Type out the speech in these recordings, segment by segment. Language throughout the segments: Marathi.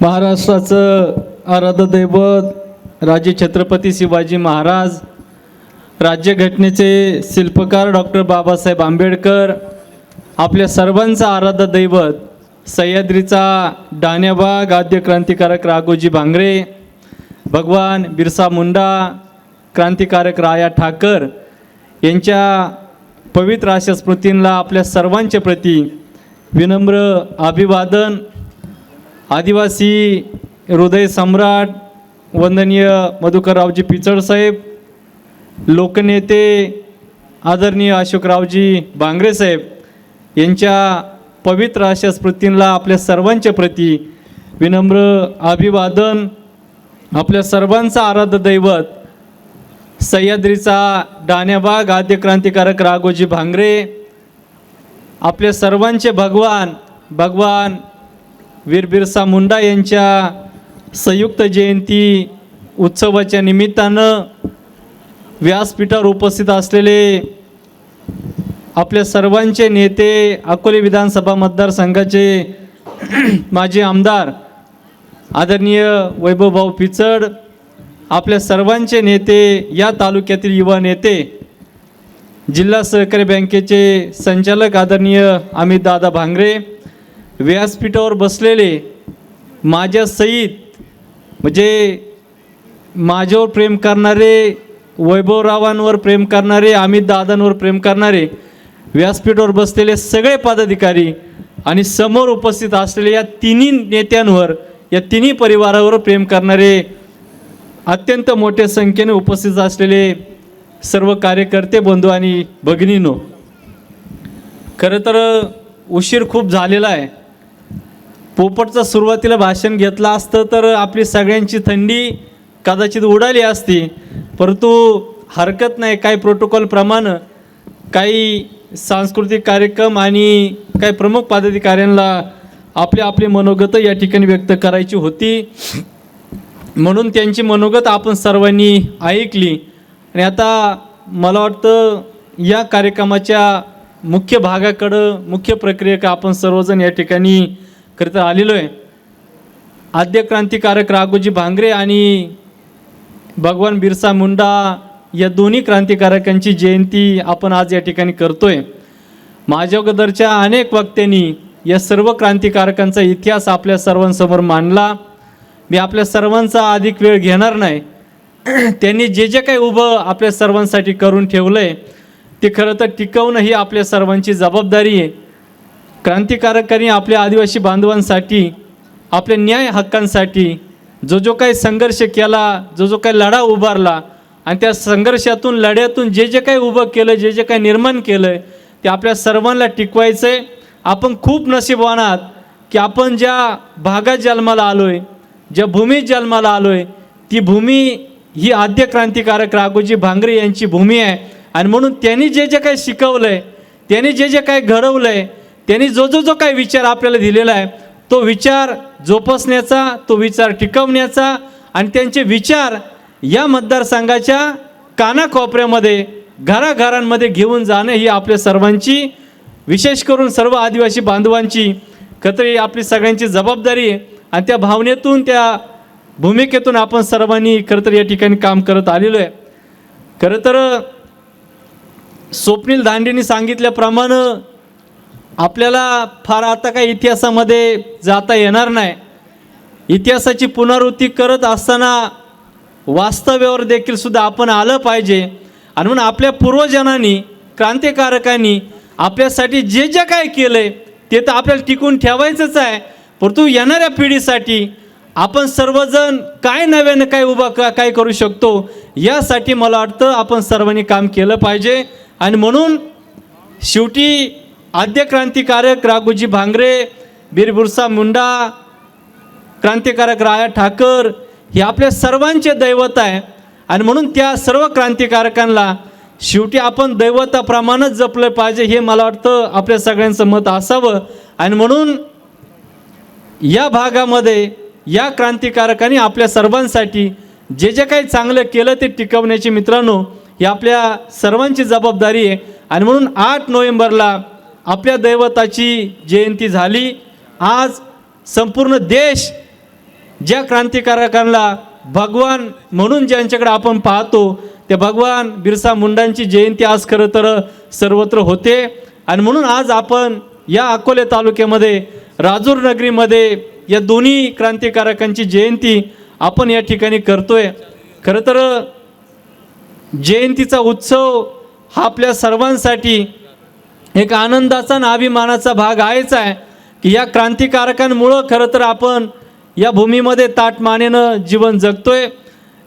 महाराष्ट्राचं आराध्य दैवत राजे छत्रपती शिवाजी महाराज राज्यघटनेचे शिल्पकार डॉक्टर बाबासाहेब आंबेडकर आपल्या सर्वांचं आराध्य दैवत सह्याद्रीचा डाण्याबाग आद्य क्रांतिकारक राघोजी भांगरे भगवान बिरसा मुंडा क्रांतिकारक राया ठाकर यांच्या पवित्र अशा स्मृतींना आपल्या सर्वांच्या प्रती विनम्र अभिवादन आदिवासी हृदय सम्राट वंदनीय मधुकररावजी पिचडसाहेब लोकनेते आदरणीय अशोकरावजी भांगरे साहेब यांच्या पवित्र अशा स्मृतींना आपल्या सर्वांच्या प्रती विनम्र अभिवादन आपल्या सर्वांचा आराध्य दैवत सह्याद्रीचा डाण्याबाग आद्य क्रांतिकारक राघोजी भांगरे आपल्या सर्वांचे भगवान भगवान वीर बिरसा मुंडा यांच्या संयुक्त जयंती उत्सवाच्या निमित्तानं व्यासपीठावर उपस्थित असलेले आपल्या सर्वांचे नेते अकोले विधानसभा मतदारसंघाचे माजी आमदार आदरणीय वैभवभाऊ पिचड आपल्या सर्वांचे नेते या तालुक्यातील युवा नेते जिल्हा सहकारी बँकेचे संचालक आदरणीय अमित दादा भांगरे व्यासपीठावर बसलेले माझ्या सहित म्हणजे माझ्यावर प्रेम करणारे वैभवरावांवर प्रेम करणारे अमित दादांवर प्रेम करणारे व्यासपीठावर बसलेले सगळे पदाधिकारी आणि समोर उपस्थित असलेले या तिन्ही नेत्यांवर या तिन्ही परिवारावर प्रेम करणारे अत्यंत मोठ्या संख्येने उपस्थित असलेले सर्व कार्यकर्ते बंधू आणि भगिनीनो खरं तर उशीर खूप झालेला आहे. पोपटचं सुरुवातीला भाषण घेतलं असतं तर आपली सगळ्यांची थंडी कदाचित उडाली असती. परंतु हरकत नाही काही प्रोटोकॉलप्रमाणे काही सांस्कृतिक कार्यक्रम आणि काही प्रमुख पदाधिकाऱ्यांना आपले आपले मनोगत या ठिकाणी व्यक्त करायची होती. म्हणून त्यांची मनोगत आपण सर्वांनी ऐकली. आणि आता मला वाटतं या कार्यक्रमाच्या मुख्य भागाकडं मुख्य प्रक्रियेकडे आपण सर्वजण या ठिकाणी खरं तर आलेलो आहे आद्य क्रांतिकारक राघोजी भांगरे आणि भगवान बिरसा मुंडा या दोन्ही क्रांतिकारकांची जयंती आपण आज या ठिकाणी करतोय. माझ्या अगोदरच्या अनेक वक्त्यांनी या सर्व क्रांतिकारकांचा इतिहास आपल्या सर्वांसमोर मांडला. मी आपल्या सर्वांचा अधिक वेळ घेणार नाही. त्यांनी जे जे काही उभं आपल्या सर्वांसाठी करून ठेवलं आहे ते खरं तर टिकवणं ही आपल्या सर्वांची जबाबदारी आहे. क्रांतिकारकांनी आपल्या आदिवासी बांधवांसाठी आपल्या न्याय हक्कांसाठी जो जो काही संघर्ष केला जो जो काही लढा उभारला आणि त्या संघर्षातून लढ्यातून जे जे काही उभं केलं जे जे काही निर्माण केलं आहे ते आपल्या सर्वांना टिकवायचं आहे आपण खूप नशीबवान आहात की आपण ज्या भागात जन्माला आलो आहे ज्या भूमीत जन्माला आलो आहे ती भूमी ही आद्य क्रांतिकारक राघोजी भांगरे यांची भूमी आहे. आणि म्हणून त्यांनी जे जे काही शिकवलं आहे त्यांनी जे जे काही घडवलं आहे त्यांनी जो जो जो काही विचार आपल्याला दिलेला आहे तो विचार जोपासण्याचा तो विचार टिकवण्याचा आणि त्यांचे विचार या मतदारसंघाच्या कानाकोपऱ्यामध्ये घराघरांमध्ये घेऊन जाणं ही आपल्या सर्वांची विशेष करून सर्व आदिवासी बांधवांची खत्री आपली सगळ्यांची जबाबदारी आहे. आणि त्या भावनेतून त्या भूमिकेतून आपण सर्वांनी खरं तर या ठिकाणी काम करत आलेलो आहे. खरं तर स्वप्नील दांडेंनी सांगितल्याप्रमाणे आपल्याला फार आता काही इतिहासामध्ये जाता येणार नाही. इतिहासाची पुनरावृत्ती करत असताना वास्तव्यावर देखील सुद्धा आपण आलं पाहिजे. आणि म्हणून आपल्या पूर्वजनांनी क्रांतिकारकांनी आपल्यासाठी जे जे काय केलं आहे ते तर आपल्याला टिकून ठेवायचंच आहे. परंतु येणाऱ्या पिढीसाठी आपण सर्वजण काय नव्यानं काय उभा का काय करू शकतो यासाठी मला वाटतं आपण सर्वांनी काम केलं पाहिजे. आणि म्हणून शेवटी आद्य क्रांतिकारक राघोजी भांगरे बिरबुरसा मुंडा क्रांतिकारक राया ठाकर हे आपल्या सर्वांचे दैवत आहे. आणि म्हणून त्या सर्व क्रांतिकारकांना शेवटी आपण दैवताप्रमाणेच जपलं पाहिजे हे मला वाटतं आपल्या सगळ्यांचं मत असावं. आणि म्हणून या भागामध्ये या क्रांतिकारकांनी आपल्या सर्वांसाठी जे जे काही चांगलं केलं ते टिकवण्याची मित्रांनो ही आपल्या सर्वांची जबाबदारी आहे. आणि म्हणून आठ नोव्हेंबरला आपल्या दैवताची जयंती झाली. आज संपूर्ण देश ज्या क्रांतिकारकांना भगवान म्हणून ज्यांच्याकडे आपण पाहतो ते भगवान बिरसा मुंडांची जयंती आज खरं तर सर्वत्र होते. आणि म्हणून आज आपण या अकोले तालुक्यामध्ये राजूर नगरीमध्ये या दोन्ही क्रांतिकारकांची जयंती आपण या ठिकाणी करतोय. खरं तर जयंतीचा उत्सव हा आपल्या सर्वांसाठी एक आनंदाचा आणि अभिमानाचा भाग आहेच आहे की या क्रांतिकारकांमुळं खरं तर आपण या भूमीमध्ये ताटमानेनं जीवन जगतोय.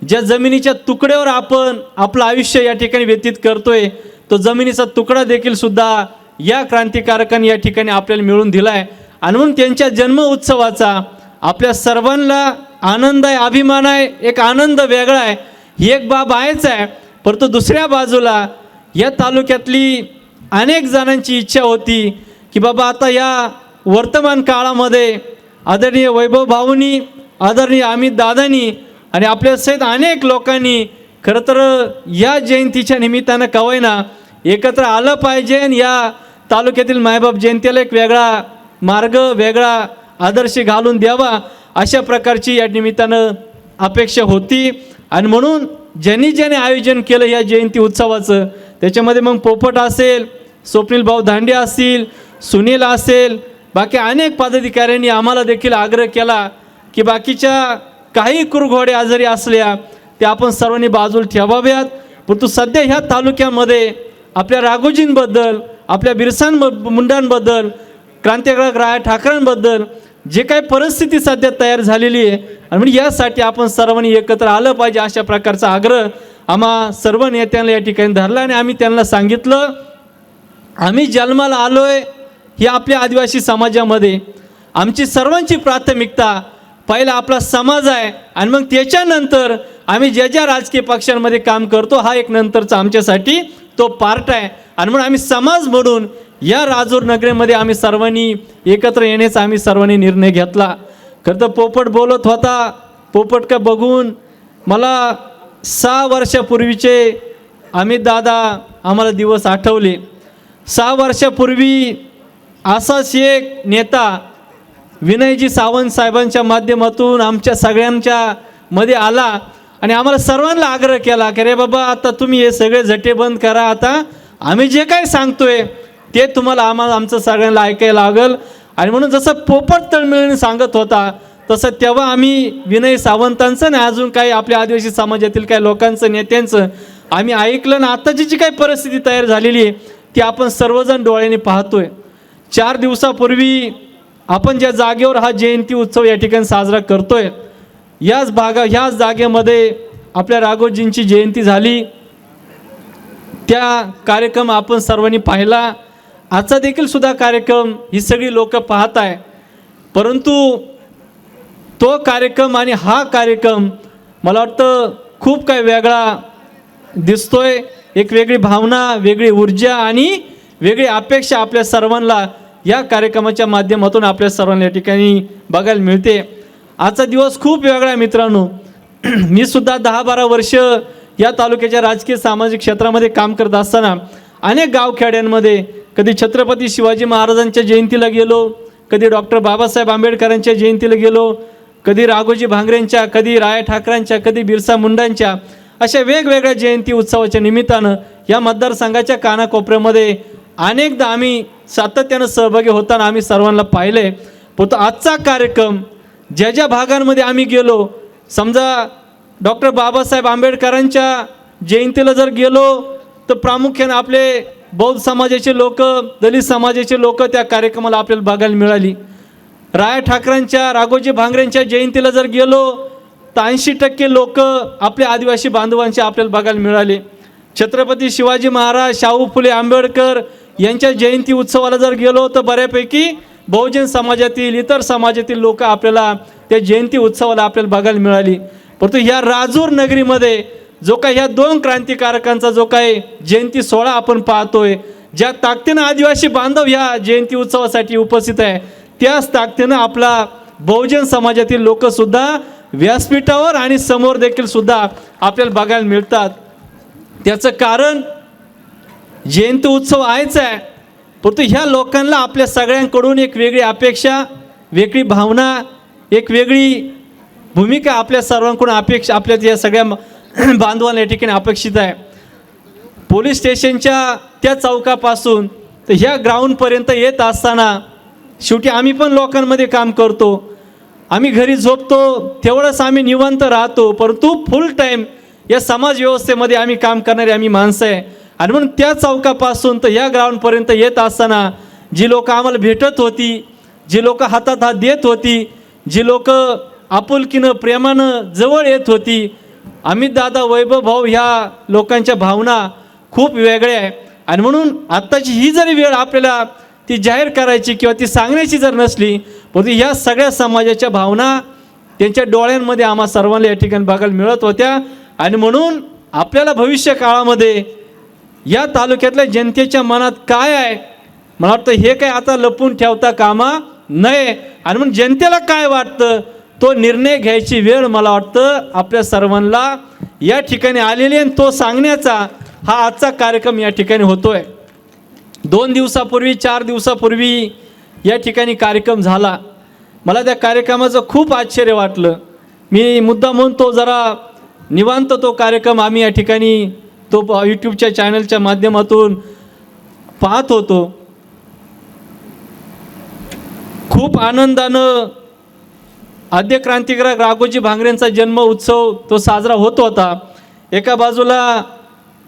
ज्या जमिनीच्या तुकड्यावर आपण आपलं आयुष्य या ठिकाणी व्यतीत करतोय तो जमिनीचा तुकडा देखील सुद्धा या क्रांतिकारकांनी या ठिकाणी आपल्याला मिळून दिला आहे आणि म्हणून त्यांच्या जन्म उत्सवाचा आपल्या सर्वांना आनंद आहे अभिमान आहे एक आनंद वेगळा आहे. ही एक बाब आहेच आहे. परंतु दुसऱ्या बाजूला या तालुक्यातली अनेक जणांची इच्छा होती की बाबा आता या वर्तमान काळामध्ये आदरणीय वैभव भाऊनी आदरणीय अमित दादानी आणि आपल्यासहित अनेक लोकांनी खरं तर या जयंतीच्या निमित्तानं कवयना एकत्र आलं पाहिजे आणि या तालुक्यातील मायबाप जयंतीला एक वेगळा मार्ग वेगळा आदर्श घालून द्यावा अशा प्रकारची या निमित्तानं अपेक्षा होती. आणि म्हणून ज्यांनी ज्याने आयोजन केलं या जयंती उत्सवाचं त्याच्यामध्ये मग पोपट असेल स्वप्नील भाऊ दांडे असतील सुनील असेल बाकी अनेक पदाधिकाऱ्यांनी आम्हाला देखील आग्रह केला की बाकीच्या काही कुरघोडे आजारी असल्या त्या आपण सर्वांनी बाजूला ठेवाव्यात. परंतु सध्या ह्या तालुक्यामध्ये आपल्या राघोजींबद्दल आपल्या बिरसान मुंडांबद्दल क्रांतिकारक राया ठाकरेंबद्दल जे काही परिस्थिती सध्या तयार झालेली आहे आणि म्हणजे यासाठी आपण सर्वांनी एकत्र आलं पाहिजे अशा प्रकारचा आग्रह आम्हा सर्व नेत्यांना या ठिकाणी धरला आणि आम्ही त्यांना सांगितलं. आम्ही जन्माला आलो आहे ही आपल्या आदिवासी समाजामध्ये. आमची सर्वांची प्राथमिकता पहिला आपला समाज आहे आणि मग त्याच्यानंतर आम्ही ज्या ज्या राजकीय पक्षांमध्ये काम करतो हा एक नंतरचा आमच्यासाठी तो पार्ट आहे. आणि म्हणून आम्ही समाज म्हणून या राजूर नगरेमध्ये आम्ही सर्वांनी एकत्र येण्याचा आम्ही सर्वांनी निर्णय घेतला. खरं तर पोपट बोलत होता पोपट का बघून? मला सहा वर्षापूर्वीचे आम्ही दादा आम्हाला दिवस आठवले. सहा वर्षापूर्वी असाच एक नेता विनयजी सावंत साहेबांच्या माध्यमातून आमच्या सगळ्यांच्या मध्ये आला आणि आम्हाला सर्वांना आग्रह केला की रे बाबा आता तुम्ही हे सगळे झटे बंद करा. आता आम्ही जे काही सांगतोय ते तुम्हाला आम्हाला आमचं सगळ्यांना ऐकायला लागल. आणि म्हणून जसं पोपट तळमिळीने सांगत होता तसं तेव्हा आम्ही विनय सावंतांचं ना अजून काही आपल्या आदिवासी समाजातील काही लोकांचं नेत्यांचं आम्ही ऐकलं ना आत्ताची जी काही परिस्थिती तयार झालेली आहे ती आपण सर्वजण डोळ्याने पाहतोय. चार दिवसापूर्वी आपण ज्या जागेवर हा जयंती उत्सव या ठिकाणी साजरा करतोय याच भागा ह्याच जागेमध्ये आपल्या राघोजींची जयंती झाली. त्या कार्यक्रम आपण सर्वांनी पाहिला. आजचा देखील सुद्धा कार्यक्रम ही सगळी लोक पाहत आहे. परंतु तो कार्यक्रम आणि हा कार्यक्रम मला वाटतं खूप काही वेगळा दिसतोय. एक वेगळी भावना वेगळी ऊर्जा आणि वेगळी अपेक्षा आपल्या सर्वांना या कार्यक्रमाच्या माध्यमातून आपल्या सर्वांना या ठिकाणी बघायला मिळते. आजचा दिवस खूप वेगळा मित्रांनो. मी सुद्धा दहा बारा वर्ष या तालुक्याच्या राजकीय सामाजिक क्षेत्रामध्ये काम करत असताना अनेक गावखेड्यांमध्ये कधी छत्रपती शिवाजी महाराजांच्या जयंतीला गेलो कधी डॉक्टर बाबासाहेब आंबेडकरांच्या जयंतीला गेलो कधी राघोजी भांगरेंच्या कधी राया ठाकरांच्या कधी बिरसा मुंडांच्या. अशा वेगवेगळ्या जयंती उत्सवाच्या निमित्तानं या मतदारसंघाच्या कानाकोपऱ्यामध्ये अनेकदा आम्ही सातत्यानं सहभागी होताना आम्ही सर्वांना पाहिले. परंतु आजचा कार्यक्रम ज्या ज्या भागांमध्ये आम्ही गेलो समजा डॉक्टर बाबासाहेब आंबेडकरांच्या जयंतीला जर गेलो तर प्रामुख्यानं आपले बौद्ध समाजाचे लोक दलित समाजाचे लोक त्या कार्यक्रमाला आपल्याला बघायला मिळाली. राया ठाकरेंच्या राघोजी भांगरेंच्या जयंतीला जर गेलो तर ऐंशी टक्के लोक आपल्या आदिवासी बांधवांचे आपल्याला बघायला मिळाले. छत्रपती शिवाजी महाराज शाहू फुले आंबेडकर यांच्या जयंती उत्सवाला जर गेलो तर बऱ्यापैकी बहुजन समाजातील इतर समाजातील लोक आपल्याला त्या जयंती उत्सवाला आपल्याला बघायला मिळाली. परंतु ह्या राजूर नगरीमध्ये जो काही ह्या दोन क्रांतिकारकांचा जो काही जयंती सोहळा आपण पाहतोय ज्या ताकदीनं आदिवासी बांधव ह्या जयंती उत्सवासाठी उपस्थित आहे त्याच ताकदीनं आपला बहुजन समाजातील लोकसुद्धा व्यासपीठावर आणि समोर देखील सुद्धा आपल्याला बघायला मिळतात. त्याचं कारण जयंती उत्सव आहेच आहे. परंतु ह्या लोकांना आपल्या सगळ्यांकडून एक वेगळी अपेक्षा वेगळी भावना एक वेगळी भूमिका आपल्या सर्वांकडून अपेक्षा आपल्या या सगळ्या बांधवांना या ठिकाणी अपेक्षित आहे. पोलीस स्टेशनच्या त्या चौकापासून तर ह्या ग्राउंडपर्यंत येत असताना शेवटी आम्ही पण लोकांमध्ये काम करतो. आम्ही घरी झोपतो तेवढंच आम्ही निवांत राहतो परंतु फुल टाईम या समाज व्यवस्थेमध्ये आम्ही काम करणारे आम्ही माणसं आहे. आणि म्हणून त्या चौकापासून तर या ग्राउंडपर्यंत येत असताना जी लोक आम्हाला भेटत होती जी लोक हातात हात देत होती जी लोक आपुलकीनं प्रेमानं जवळ येत होती अमित दादा वैभव भाऊ ह्या लोकांच्या भावना खूप वेगळ्या आहे. आणि म्हणून आत्ताची ही जरी वेळ आपल्याला ती जाहीर करायची किंवा ती सांगण्याची जर नसली परंतु ह्या सगळ्या समाजाच्या भावना त्यांच्या डोळ्यांमध्ये आम्हा सर्वांना या ठिकाणी बघायला मिळत होत्या. आणि म्हणून आपल्याला भविष्य काळामध्ये या तालुक्यातल्या जनतेच्या मनात काय आहे? मला वाटतं हे काय आता लपून ठेवता कामा नये. आणि म्हणून जनतेला काय वाटतं? तो निर्णय घ्यायची वेळ मला वाटतं आपल्या सर्वांना या ठिकाणी आलेली आहे आणि तो सांगण्याचा हा आजचा कार्यक्रम या ठिकाणी होतोय. दोन दिवसापूर्वी चार दिवसापूर्वी या ठिकाणी कार्यक्रम झाला. मला त्या कार्यक्रमाचं खूप आश्चर्य वाटलं. मी मुद्दा म्हणून तो जरा निवांत तो कार्यक्रम आम्ही या ठिकाणी तो यूट्यूबच्या चॅनलच्या माध्यमातून पाहत होतो. खूप आनंदानं आद्य क्रांतिकारक राघोजी भांगरेंचा जन्म उत्सव तो साजरा होत होता. एका बाजूला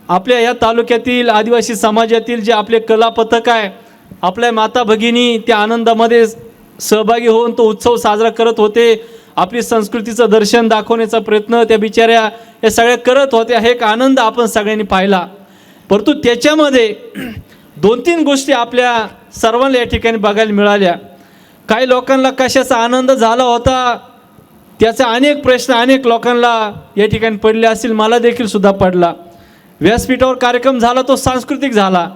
आपल्या या तालुक्यातील आदिवासी समाजातील जे आपले कला पथक आहे आपल्या माता भगिनी त्या आनंदामध्ये सहभागी होऊन तो उत्सव साजरा करत होते. आपली संस्कृतीचं दर्शन दाखवण्याचा प्रयत्न त्या बिचाऱ्या हे सगळ्या करत होत्या. हे एक आनंद आपण सगळ्यांनी पाहिला. परंतु त्याच्यामध्ये दोन तीन गोष्टी आपल्या सर्वांना या ठिकाणी बघायला मिळाल्या. काही लोकांना कशाचा आनंद झाला होता? त्याचा अनेक प्रश्न अनेक लोकांना या ठिकाणी पडले असतील. मला देखील सुद्धा पडला. व्यासपीठावर कार्यक्रम झाला तो सांस्कृतिक झाला.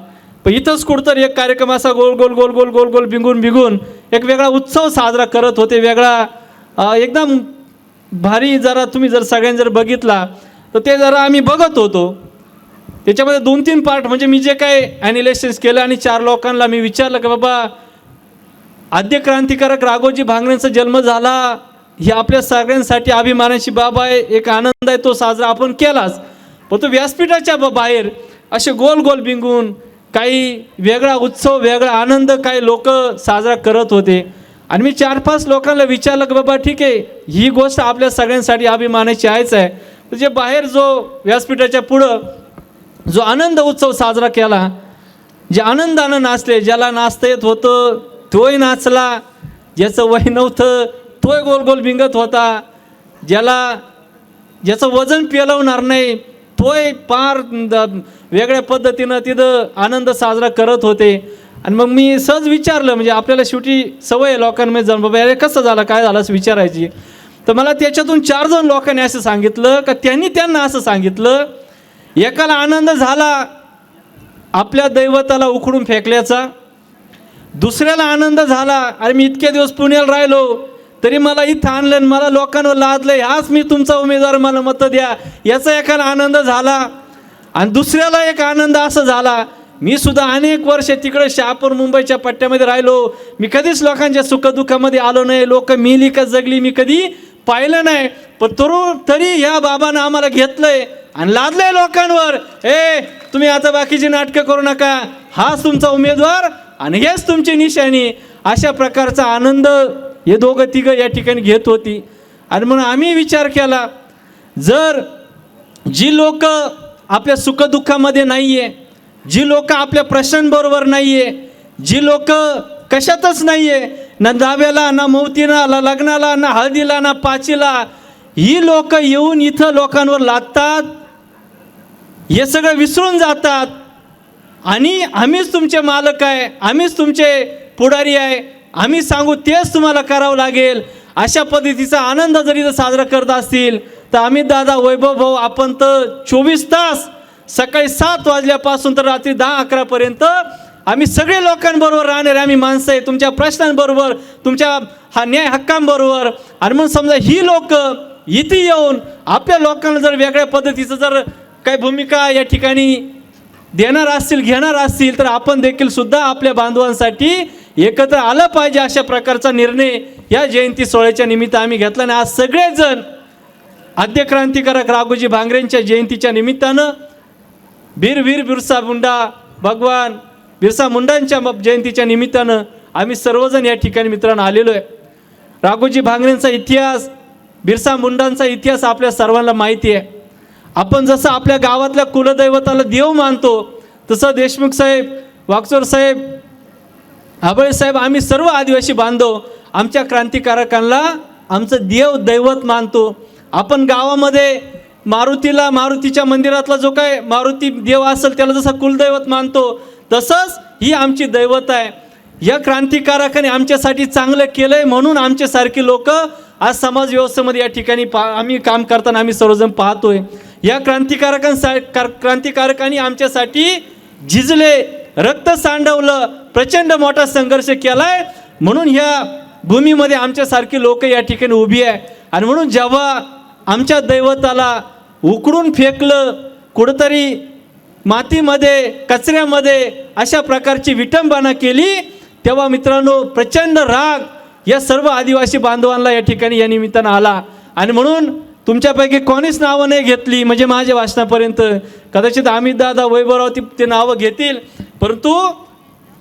पण इथंच कुठंतरी एक कार्यक्रम असा गोल गोल गोल गोल गोल गोल बिंगून बिंगून एक वेगळा उत्सव साजरा करत होते वेगळा एकदम भारी जरा तुम्ही जर सगळ्यांनी जर बघितला तर ते जरा आम्ही बघत होतो. त्याच्यामध्ये दोन तीन पार्ट म्हणजे मी जे काय ॲनिलेशन्स केलं आणि चार लोकांना मी विचारलं की बाबा आद्य क्रांतिकारक राघोजी भांगरेंचा जन्म झाला ही आपल्या सगळ्यांसाठी अभिमानाची बाब आहे एक आनंद आहे तो साजरा आपण केलाच. पण तो व्यासपीठाच्या बाहेर असे गोल गोल बिंगून काही वेगळा उत्सव वेगळा आनंद काही लोक साजरा करत होते. आणि मी चार पाच लोकांना विचारलं की बाबा ठीक आहे ही गोष्ट आपल्या सगळ्यांसाठी अभिमानाची आहेच आहे. जे बाहेर जो व्यासपीठाच्या पुढं जो आनंद उत्सव साजरा केला जे आनंदानं नाचले ज्याला नाचता येत होतं तोही नाचला. ज्याचं वय नव्हतं तोही गोल गोल भिंगत होता. ज्याला ज्याचं वजन पेलवणार नाही तोय पार द- वेगळ्या पद्धतीनं तिथं आनंद साजरा करत होते. आणि मग मी सहज विचारलं म्हणजे आपल्याला शेवटी सवय आहे लोकांमध्ये जाऊन बाबा अरे कसं झालं? काय झालं? असं विचारायची. तर मला त्याच्यातून चार जण लोकांनी असं सांगितलं का त्यांनी त्यांना असं सांगितलं एकाला आनंद झाला आपल्या दैवताला उखडून फेकल्याचा दुसऱ्याला आनंद झाला अरे मी इतके दिवस पुण्याला राहिलो तरी मला इथं आणलं आणि मला लोकांवर लादलं. हाच मी तुमचा उमेदवार मला मतं द्या. याचा एकाला आनंद झाला आणि दुसऱ्याला एक आनंद असं झाला. मी सुद्धा अनेक वर्ष तिकडे शहापूर मुंबईच्या पट्ट्यामध्ये राहिलो. मी कधीच लोकांच्या सुखदुःखामध्ये आलो नाही. लोक मिली का जगली मी कधी पाहिलं नाही. पण तरू तरी ह्या बाबानं आम्हाला घेतलंय आणि लादलंय लोकांवर. ए तुम्ही आता बाकीची नाटकं करू नका. हाच तुमचा उमेदवार आणि हेच तुमची निशाणी. अशा प्रकारचा आनंद हे दोघं तिघं या ठिकाणी घेत होती. आणि म्हणून आम्ही विचार केला जर जी लोक आपल्या सुखदुःखामध्ये नाही आहे जी लोक आपल्या प्रश्नांबरोबर नाही आहे जी लोक कशातच नाही आहे ना दाव्याला ना मौतीला ना लग्नाला ना हळदीला ना पाचीला ही लोक येऊन इथं लोकांवर लादतात. हे सगळं विसरून जातात. आणि आम्हीच तुमचे मालक आहे आम्हीच तुमचे पुढारी आहे. आम्ही सांगू तेच तुम्हाला करावं लागेल. अशा पद्धतीचा आनंद जरी जर साजरा करत असतील तर आम्ही दादा वैभव भाऊ आपण तर चोवीस तास सकाळी सात वाजल्यापासून तर रात्री दहा अकरापर्यंत आम्ही सगळे लोकांबरोबर राहणारे आम्ही माणसं आहे तुमच्या प्रश्नांबरोबर तुमच्या हा न्याय हक्कांबरोबर. आणि मग समजा ही लोक इथे येऊन आपल्या लोकांना जर वेगळ्या पद्धतीचं जर काही भूमिका या ठिकाणी देणार असतील घेणार असतील तर आपण देखील सुद्धा आपल्या बांधवांसाठी एकत्र आलं पाहिजे अशा प्रकारचा निर्णय या जयंती सोहळ्याच्या निमित्त आम्ही घेतला आणि आज सगळेजण आद्य क्रांतिकारक राघोजी भांगरेंच्या जयंतीच्या निमित्तानं वीर वीर बिरसा मुंडा भगवान बिरसा मुंडांच्या जयंतीच्या निमित्तानं आम्ही सर्वजण या ठिकाणी मित्रांनो आलेलो आहे. राघोजी भांगरेंचा इतिहास बिरसा मुंडांचा इतिहास आपल्या सर्वांना माहिती आहे. आपण जसं आपल्या गावातल्या कुलदैवताला देव मानतो तसं देशमुख साहेब वागचोर साहेब आबळे साहेब आम्ही सर्व आदिवासी बांधव आमच्या क्रांतिकारकांना आमचं देव दैवत मानतो. आपण गावामध्ये मारुतीला मारुतीच्या मंदिरातला जो काय मारुती देव असेल त्याला जसं कुलदैवत मानतो तसंच ही आमची दैवत आहे. या क्रांतिकारकाने आमच्यासाठी चांगलं केलं आहे म्हणून आमच्यासारखी लोक आज समाज व्यवस्थेमध्ये या ठिकाणी पा आम्ही काम करताना आम्ही सर्वजण पाहतोय. या क्रांतिकारकांसा कार- क्रांतिकारकांनी आमच्यासाठी झिजले. रक्त सांडवलं प्रचंड मोठा संघर्ष केलाय. म्हणून ह्या भूमीमध्ये आमच्यासारखी लोक या ठिकाणी उभी आहे. आणि म्हणून जेव्हा आमच्या दैवताला उकडून फेकलं कुठंतरी मातीमध्ये कचऱ्यामध्ये अशा प्रकारची विटंबना केली तेव्हा मित्रांनो प्रचंड राग या सर्व आदिवासी बांधवांना या ठिकाणी या निमित्तानं आला. आणि म्हणून तुमच्यापैकी कोणीच नावं नाही घेतली म्हणजे माझ्या वाचनापर्यंत. कदाचित आम्ही दादा वैभवराव ती ते नावं घेतील. परंतु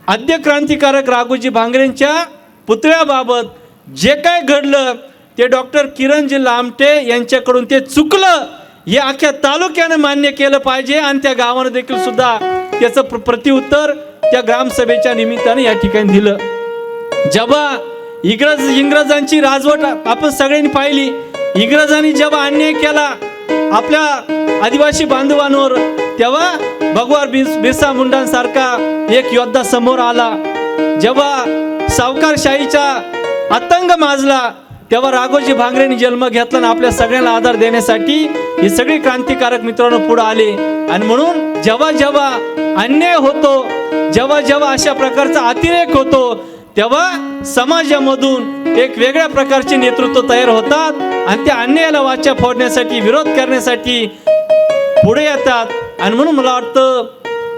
आद्य क्रांतिकारक राघोजी भांगरेंच्या पुतळ्याबाबत जे काय घडलं ते डॉक्टर किरणजी लामटे यांच्याकडून ते चुकलं हे अख्ख्या तालुक्यानं मान्य केलं पाहिजे आणि त्या गावानं देखील सुद्धा त्याचं प्र- प्रतिउत्तर त्या ग्रामसभेच्या निमित्तानं या ठिकाणी दिलं. जेव्हा इंग्रज इंग्रजांची राजवट आपण सगळ्यांनी पाहिली. इंग्रजांनी जेव्हा अन्याय केला आपल्या आदिवासी बांधवांवर तेव्हा भगवान बिस बिरसा मुंडांसारखा एक योद्धा समोर आला. जेव्हा सावकारशाहीचा अतंग माजला तेव्हा राघोजी भांगरेंनी जन्म घेतला आणि आपल्या सगळ्यांना आधार देण्यासाठी ही सगळी क्रांतिकारक मित्रांनो पुढे आले. आणि म्हणून जेव्हा जेव्हा अन्याय होतो जेव्हा जेव्हा अशा प्रकारचा अतिरेक होतो तेव्हा समाजामधून एक वेगळ्या प्रकारचे नेतृत्व तयार होतात आणि त्या अन्यायाला वाचा फोडण्यासाठी विरोध करण्यासाठी पुढे येतात. आणि म्हणून मला वाटतं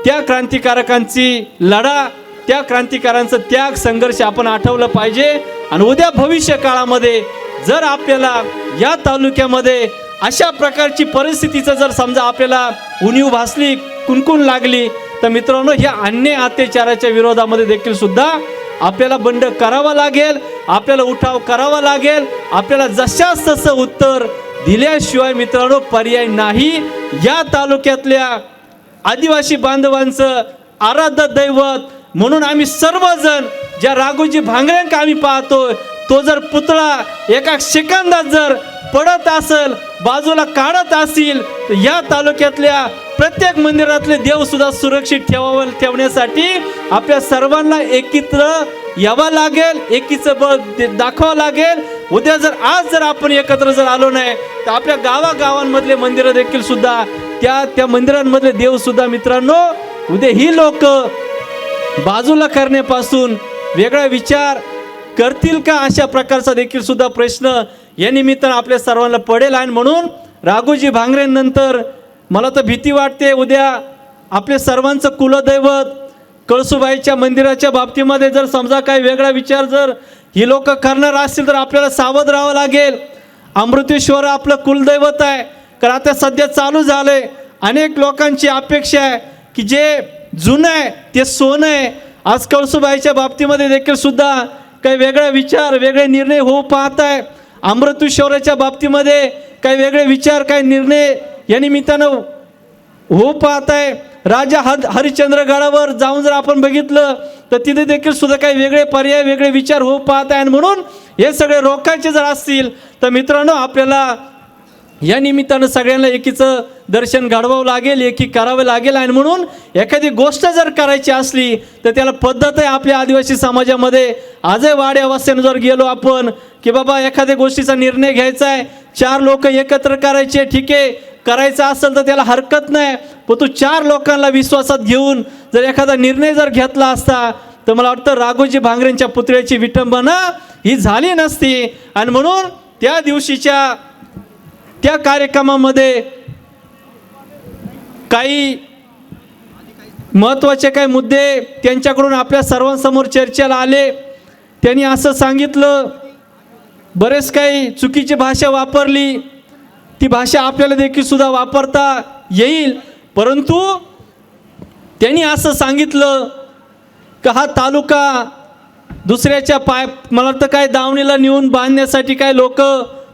त्या क्रांतिकारकांची लढा त्या क्रांतिकारांचं त्याग संघर्ष आपण आठवलं पाहिजे. आणि उद्या भविष्य काळामध्ये जर आपल्याला या तालुक्यामध्ये अशा प्रकारची परिस्थितीचं जर समजा आपल्याला उणीव भासली कुणकुण लागली तर मित्रांनो ह्या अन्य अत्याचाराच्या विरोधामध्ये देखील सुद्धा आपल्याला बंड करावा लागेल आपल्याला उठाव करावा लागेल आपल्याला जशाच तसं उत्तर दिल्याशिवाय मित्रांनो पर्याय नाही. या तालुक्यातल्या आदिवासी बांधवांचं आराध्य दैवत म्हणून आम्ही सर्वजण ज्या राघोजी भांगऱ्यांका आम्ही पाहतोय तो जर पुतळा एका सेकंदात जर पडत असेल बाजूला काढत असतील तर या तालुक्यातल्या प्रत्येक मंदिरातले देव सुद्धा सुरक्षित ठेवावं ठेवण्यासाठी आपल्या सर्वांना एकत्र यावं लागेल एकीचं बळ दे- दाखवावं लागेल. उद्या जर आज जर आपण एकत्र जर आलो नाही तर आपल्या गावागावांमधले मंदिरं देखील सुद्धा त्या त्या मंदिरांमधले देव सुद्धा मित्रांनो उद्या ही लोक बाजूला करण्यापासून वेगळा विचार करतील का? अशा प्रकारचा देखील सुद्धा प्रश्न या निमित्तानं आपल्या सर्वांना पडेल आणि म्हणून राघोजी भांगरेंनंतर मला तर भीती वाटते उद्या आपले सर्वांचं कुलदैवत कळसुबाईच्या मंदिराच्या बाबतीमध्ये जर समजा काही वेगळा विचार जर ही लोक करणार असतील तर आपल्याला सावध राहावं लागेल. अमृतेश्वर आपलं कुलदैवत आहे. कारण आता सध्या चालू झालंय. अनेक लोकांची अपेक्षा आहे की जे जुनं आहे ते सोनं आहे. आज कळसुबाईच्या बाबतीमध्ये देखील सुद्धा काही वेगळा विचार वेगळे निर्णय होऊ पाहत आहे. अमृतेश्वराच्या बाबतीमध्ये काही वेगळे विचार काही निर्णय या निमित्तानं हो पाहत आहे राजा हर हरिश्चंद्रगडावर जाऊन जर आपण बघितलं तर तिथे देखील सुद्धा काही वेगळे पर्याय वेगळे विचार हो पाहत आहे म्हणून हे सगळे रोखायचे जर असतील तर मित्रांनो आपल्याला या निमित्तानं सगळ्यांना एकीचं दर्शन घडवावं लागेल एकी करावं लागेल आणि म्हणून एखादी गोष्ट जर करायची असली तर त्याला पद्धत आहे आपल्या आदिवासी समाजामध्ये. आजही वाड्या अवस्थेनं जर गेलो आपण की बाबा एखाद्या गोष्टीचा निर्णय घ्यायचा आहे चार लोक एकत्र करायचे ठीक आहे. करायचं असेल तर त्याला हरकत नाही पण तू चार लोकांना विश्वासात घेऊन जर एखादा निर्णय जर घेतला असता तर मला वाटतं राघोजी भांगरेंच्या पुतळ्याची विटंबना ही झाली नसती. आणि म्हणून त्या दिवशीच्या त्या कार्यक्रमामध्ये काही महत्त्वाचे काही मुद्दे त्यांच्याकडून आपल्या सर्वांसमोर चर्चेला आले. त्यांनी असं सांगितलं बरेच काही चुकीची भाषा वापरली. ती भाषा आपल्याला देखील सुद्धा वापरता येईल. परंतु त्यांनी असं सांगितलं का हा तालुका दुसऱ्याच्या पाय मला तर काय दावणीला नेऊन बांधण्यासाठी काय लोक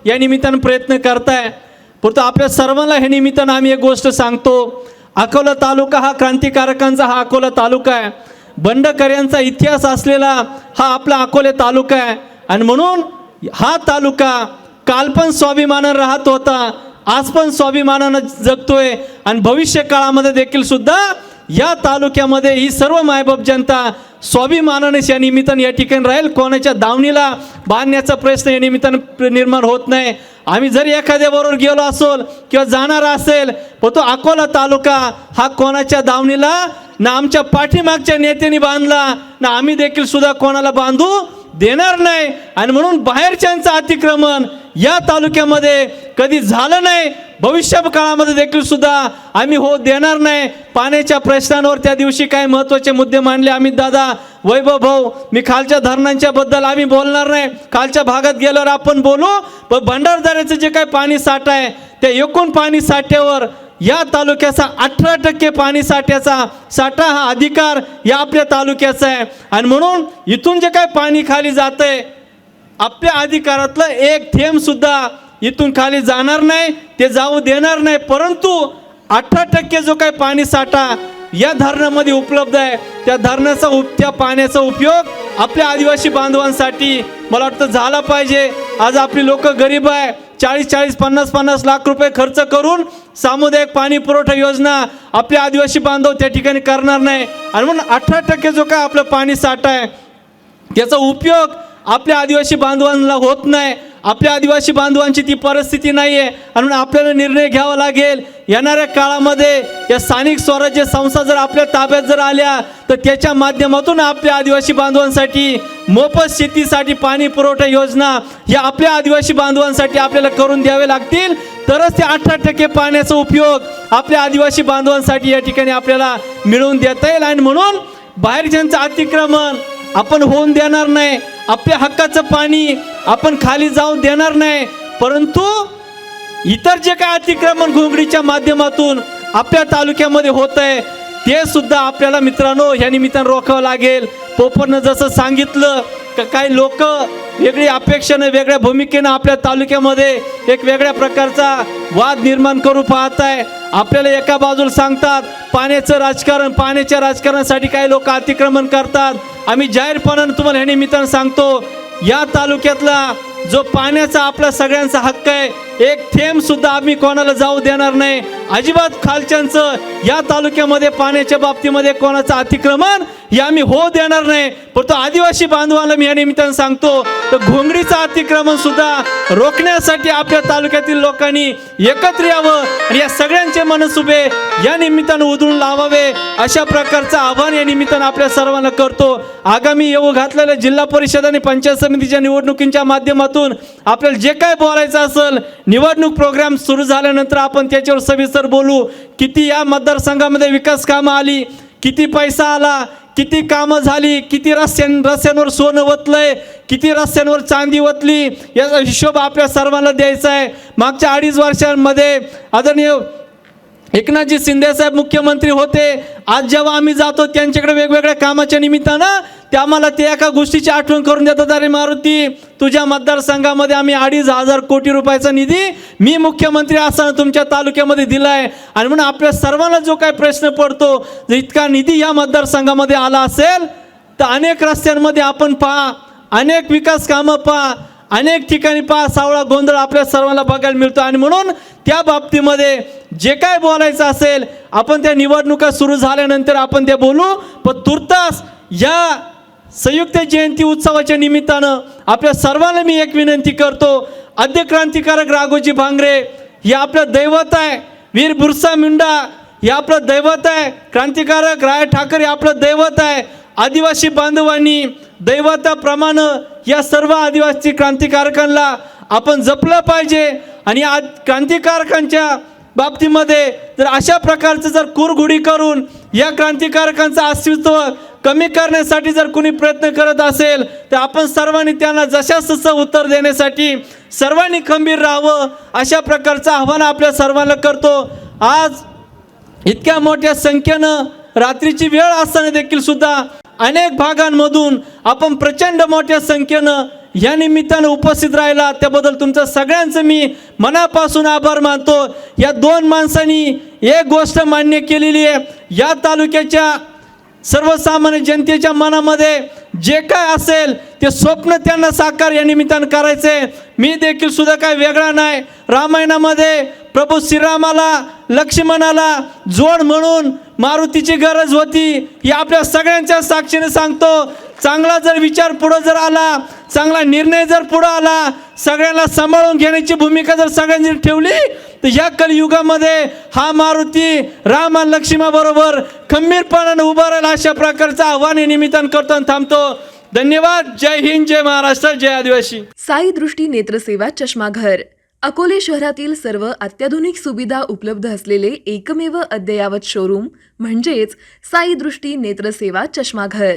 या निमित्तानं प्रयत्न करताय. परंतु आपल्या सर्वांना हे निमित्तानं आम्ही एक गोष्ट सांगतो. अकोला तालुका हा क्रांतिकारकांचा हा अकोला तालुका आहे. बंडकऱ्यांचा इतिहास असलेला हा आपला अकोले तालुका आहे. आणि म्हणून हा तालुका काल पण स्वाभिमानानं राहत होता आज पण स्वाभिमानानं जगतोय. आणि भविष्य काळामध्ये देखील सुद्धा या तालुक्यामध्ये ही सर्व मायबाप जनता स्वाभिमानाने या निमित्तानं या ठिकाणी राहील. कोणाच्या दावणीला बांधण्याचा प्रश्न या निमित्तानं निर्माण होत नाही. आम्ही जरी एखाद्याबरोबर गेलो असेल किंवा जाणारा असेल पण तो अकोला तालुका हा कोणाच्या दावणीला ना आमच्या पाठीमागच्या नेत्यांनी बांधला ना आम्ही देखील सुद्धा कोणाला बांधू देणार नाही. आणि म्हणून बाहेरच्यांचं अतिक्रमण या तालुक्यामध्ये कधी झालं नाही भविष्य काळामध्ये देखील सुद्धा आम्ही हो देणार नाही. पाण्याच्या प्रश्नांवर त्या दिवशी काय महत्त्वाचे मुद्दे मांडले आम्ही दादा वैभव भाऊ मी खालच्या धरणांच्या बद्दल आम्ही बोलणार नाही. खालच्या भागात गेल्यावर आपण बोलू पण भंडारदाऱ्याचं जे काय पाणी साठा आहे त्या एकूण पाणी साठ्यावर या तालुक्याचा अठरा टक्के पाणी साठ्याचा साठा हा अधिकार या आपल्या तालुक्याचा आहे. आणि म्हणून इथून जे काय पाणी खाली जातंय आपल्या अधिकारातलं एक थेंब सुद्धा इथून खाली जाणार नाही ते जाऊ देणार नाही परंतु अठरा टक्के जो काही पाणी साठा या धरणामध्ये उपलब्ध आहे त्या धरणाचा उप त्या पाण्याचा उपयोग आपल्या आदिवासी बांधवांसाठी मला वाटतं झाला पाहिजे. आज आपली लोक गरीब आहे चाळीस चाळीस पन्नास पन्नास लाख रुपये खर्च करून सामुदायिक पाणी पुरवठा योजना आपले आदिवासी बांधव त्या ठिकाणी करणार नाही. आणि म्हणून अठरा टक्के जो काय आपलं पाणी साठा आहे त्याचा उपयोग आपल्या आदिवासी बांधवांना होत नाही. आपल्या आदिवासी बांधवांची ती परिस्थिती नाही आहे आणि म्हणून आपल्याला निर्णय घ्यावा लागेल. येणाऱ्या काळामध्ये या स्थानिक स्वराज्य संस्था जर आपल्या ताब्यात जर आल्या तर त्याच्या माध्यमातून आपल्या आदिवासी बांधवांसाठी मोफत शेतीसाठी पाणी पुरवठा योजना या आपल्या आदिवासी बांधवांसाठी आपल्याला करून द्यावे लागतील. तरच ते अठरा टक्के पाण्याचा उपयोग आपल्या आदिवासी बांधवांसाठी या ठिकाणी आपल्याला मिळवून देता येईल. आणि म्हणून बाहेरच्यांचं अतिक्रमण आपण होऊन देणार नाही आपल्या हक्काचं पाणी आपण खाली जाऊन देणार नाही परंतु इतर जे काय अतिक्रमण घोंगडीच्या माध्यमातून आपल्या तालुक्यामध्ये होत आहे ते सुद्धा आपल्याला मित्रांनो ह्या निमित्तानं रोखावं लागेल. पोपरनं जसं सांगितलं का काही लोक वेगळी अपेक्षेनं वेगळ्या भूमिकेनं आपल्या तालुक्यामध्ये एक वेगळ्या प्रकारचा वाद निर्माण करू पाहत आहे आपल्याला एका बाजूला सांगतात पाण्याचं राजकारण पाण्याच्या राजकारणासाठी काही लोक अतिक्रमण करतात. आम्ही जाहीरपणानं तुम्हाला ह्या निमित्तानं सांगतो या तालुक्यातला जो पाण्याचा आपला सगळ्यांचा हक्क आहे एक थेंब सुद्धा आम्ही कोणाला जाऊ देणार नाही. अजिबात खालच्यांचं या तालुक्यामध्ये पाण्याच्या बाबतीमध्ये कोणाचं अतिक्रमण हे आम्ही हो देणार नाही. पण तो आदिवासी बांधवांना मी या निमित्तानं सांगतो तर घोंगडीचं अतिक्रमण सुद्धा रोखण्यासाठी आपल्या तालुक्यातील लोकांनी एकत्र यावं आणि या सगळ्यांचे मनसुबे या निमित्तानं उधळून लावावे. अशा प्रकारचं आव्हान या निमित्तानं आपल्या सर्वांना करतो. आगामी येऊ घातलेल्या जिल्हा परिषद आणि पंचायत समितीच्या निवडणुकींच्या माध्यमातून आपल्याला जे काय बोलायचं असेल निवडणूक प्रोग्राम सुरू झाल्यानंतर आपण त्याच्यावर सविस्तर बोलू. किती या मतदारसंघामध्ये विकास कामं आली किती पैसा आला किती कामं झाली किती रस्त्यां रस्त्यांवर सोनं वतलंय किती रस्त्यांवर चांदी वतली याचा हिशोब आपल्या सर्वांना द्यायचा आहे. मागच्या अडीच वर्षांमध्ये आदरणीय एकनाथजी शिंदे साहेब मुख्यमंत्री होते. आज जेव्हा आम्ही जातो त्यांच्याकडे वेगवेगळ्या कामाच्या निमित्तानं त्या मला ते एका गोष्टीची आठवण करून देतात अरे मारुती तुझ्या मतदारसंघामध्ये आम्ही अडीच हजार कोटी रुपयाचा निधी मी मुख्यमंत्री असताना तुमच्या तालुक्यामध्ये दिलाय. आणि म्हणून आपल्या सर्वांना जो काय प्रश्न पडतो जर इतका निधी या मतदारसंघामध्ये आला असेल तर अनेक रस्त्यांमध्ये आपण पहा अनेक विकास कामं पहा अनेक ठिकाणी पहा सावळा गोंधळ आपल्या सर्वांना बघायला मिळतो. आणि म्हणून त्या बाबतीमध्ये जे काय बोलायचं असेल आपण त्या निवडणुका सुरू झाल्यानंतर आपण ते बोलू. पण तुर्तास या संयुक्त जयंती उत्सवाच्या निमित्तानं आपल्या सर्वांना मी एक विनंती करतो. आद्य क्रांतिकारक राघोजी भांगरे हे आपलं दैवत आहे. वीर बुरसा मुंडा हे आपलं दैवत आहे. क्रांतिकारक राय ठाकरे आपलं दैवत आहे. आदिवासी बांधवांनी दैवताप्रमाणे या सर्व आदिवासी क्रांतिकारकांना आपण जपलं पाहिजे आणि आज क्रांतिकारकांच्या बाबतीमध्ये जर अशा प्रकारचं जर कुरघुडी करून या क्रांतिकारकांचं अस्तित्व कमी करण्यासाठी जर कुणी प्रयत्न करत असेल तर आपण सर्वांनी त्यांना जशा तसं उत्तर देण्यासाठी सर्वांनी खंबीर राहावं अशा प्रकारचं आव्हान आपल्या सर्वांना करतो. आज इतक्या मोठ्या संख्येनं रात्रीची वेळ असताना देखील सुद्धा अनेक भागांमधून आपण प्रचंड मोठ्या संख्येनं या निमित्तानं उपस्थित राहिला. त्याबद्दल तुमचं सगळ्यांचं मी मनापासून आभार मानतो. या दोन माणसांनी एक गोष्ट मान्य केलेली आहे. या तालुक्याच्या सर्वसामान्य जनतेच्या मनामध्ये जे काय असेल ते स्वप्न त्यांना साकार या निमित्तानं करायचे. मी देखील सुद्धा काय वेगळा नाही. रामायणामध्ये प्रभू श्रीरामाला लक्ष्मणाला जोड म्हणून मारुतीची गरज होती. हे आपल्या सगळ्यांच्या साक्षीने सांगतो. चांगला जर विचार पुढं जर आला चांगला निर्णय जर पुढं आला सगळ्यांना सांभाळून घेण्याची भूमिका जर सगळ्यांनी ठेवली तर या कलियुगामध्ये हा मारुती राम आणि लक्ष्मीबरोबर खंबीरपणानं उभा राहिला अशा प्रकारचं आव्हान हे निमित्तानं करतो आणि थांबतो. धन्यवाद. जय हिंद जय महाराष्ट्र जय आदिवासी. साई दृष्टी नेत्रसेवा चष्माघर. अकोले शहरातील सर्व अत्याधुनिक सुविधा उपलब्ध असलेले एकमेव अद्ययावत शोरूम म्हणजेच साई दृष्टी नेत्रसेवा चष्माघर.